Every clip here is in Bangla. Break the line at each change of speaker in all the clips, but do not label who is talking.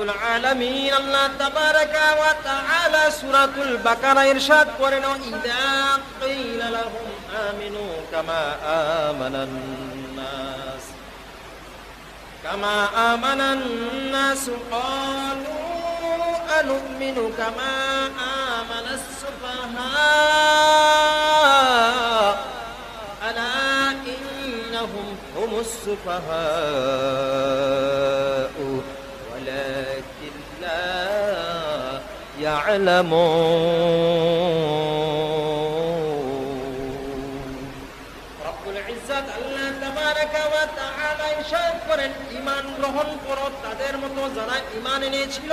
রব্বুল আলামিন আল্লাহ তাবারাকা ওয়া তাআলা সূরাতুল বাকারা ইরশাদ করেন ইদা কিলা লাহুম আমিনু কামা আমানান নাস কামা আমানান নাস ক্বালু আনুমিনু কামা আমানাস সুফাহা আলা ইন্নাহুম হুমুস সুফাহা ولكن لا يعلمون রব্বুল ইজ্জত আল্লাহ তাবারাকা ওয়া তাআলা ইরশাদ করেন ঈমান গ্রহণ করো তাদের মতো যারা ঈমান এনেছিল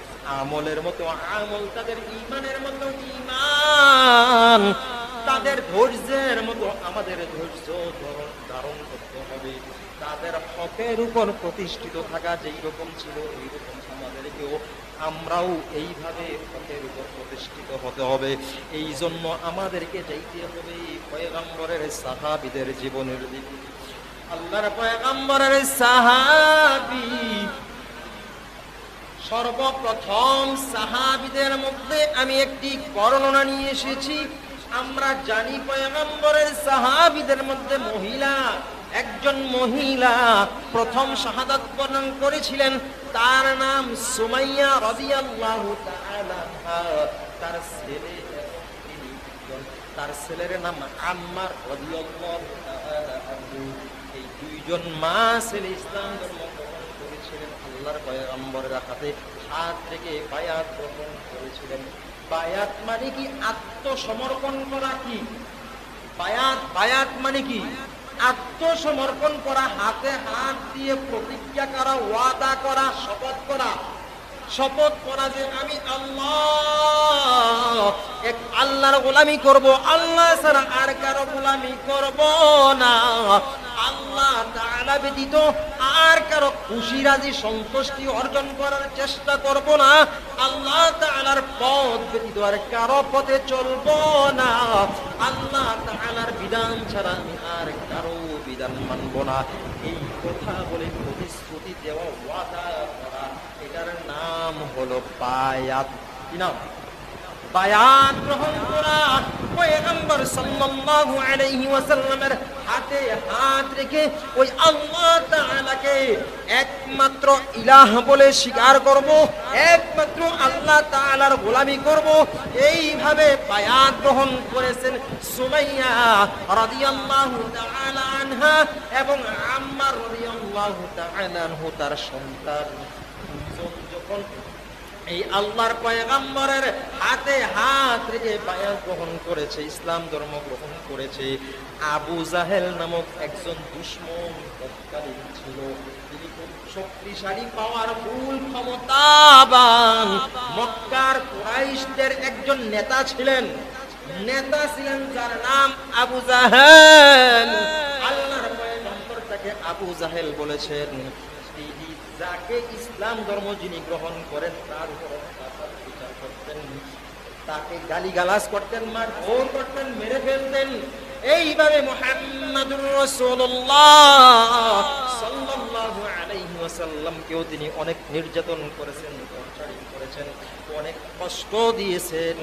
আমলের মতো আমল, তাদের ইমানের মতো ইমান তাদের ধৈর্যের মতো আমাদের ধৈর্য ধারণ করতে হবে। তাদের হকের উপর প্রতিষ্ঠিত থাকা যেই রকম ছিল এই রকম আমাদেরকেও আমরাও এইভাবে হকের উপর প্রতিষ্ঠিত হতে হবে। এই জন্য আমাদেরকে যাইতে হবে পয়গম্বরের সাহাবিদের জীবনের দিকে। আল্লাহর পয়গম্বরের সাহাবী সর্বপ্রথম সাহাবিদের মধ্যে আমি একটি বর্ণনা নিয়ে এসেছি। আমরা জানি পয়গম্বরের সাহাবিদের মধ্যে মহিলা, একজন মহিলা প্রথম শাহাদাত বর্ণন করেছিলেন। তার নাম সুমাইয়া রাদিয়াল্লাহু তাআলা তার ছেলে তার ছেলের নাম আম্মার রাদিয়াল্লাহু তাআলা এই দুইজন মা ছেলে ইসলাম ধর্ম করেছিলেন, আল্লাহর পয়গম্বরের হাতে হাত থেকে বায়াত গ্রহণ করেছিলেন। বায়াত মানে কি? আত্মসমর্পণ করা কি? বায়াত বায়াত মানে কি? আত্মসমর্পণ করা, হাতে হাত দিয়ে প্রতিজ্ঞা করা, ওয়াদা করা, শপথ করা। শপথ করা যে আমি আল্লাহ, এক আল্লাহর গোলামি করব, আল্লাহ ছাড়া আর কারও গোলামি করব না। আল্লাহ তাআলা ব্যতীত আর কারও খুশি রাজি সন্তুষ্টি অর্জন করার চেষ্টা করব না। আল্লাহ তাআলার পথ ব্যতীত আর কারও পথে চলব না। আল্লাহ তাআলার বিধান ছাড়া আমি আর কারও বিধান মানব না। এই কথা বলে প্রতিশ্রুতি দেওয়া ওয়াদা নাম হলো বায়াত। কি নাম? বায়াত গ্রহণ করা পয়গম্বর সাল্লাল্লাহু আলাইহি ওয়াসাল্লামের হাতে হাত রেখে ওই আল্লাহ তাআলাকে একমাত্র ইলাহ বলে স্বীকার করব, একমাত্র আল্লাহ তাআলার গোলামি করব। এইভাবে বায়াত গ্রহণ করেছেন সুমাইয়া রাদিয়াল্লাহু তাআলা আনহা এবং আম্মার রাদিয়াল্লাহু তাআলা আনহু তার সন্তান। যখন এই আল্লাহর পয়গাম্বরের হাতে হাত রেখে বায়াত গ্রহণ করেছে, ইসলাম ধর্ম গ্রহণ করেছে, আবু জাহেল নামক একজন দুশ্মন ছিল। শক্তিশালী পাওয়ার মক্কার একজন নেতা ছিলেন। নেতা ছিলেন যার নাম তাকে আবু জাহেল বলেছেন। যাকে ইসলাম ধর্ম যিনি গ্রহণ করেন, তার উপর বিচার করতেন, তাকে গালিগালাজ করতেন, মারধর করতেন, মেরে ফেলতেন। এইভাবে মুহাম্মাদুর তিনি অনেক নির্যাতন করেছেন করেছেন, অনেক কষ্ট দিয়েছেন।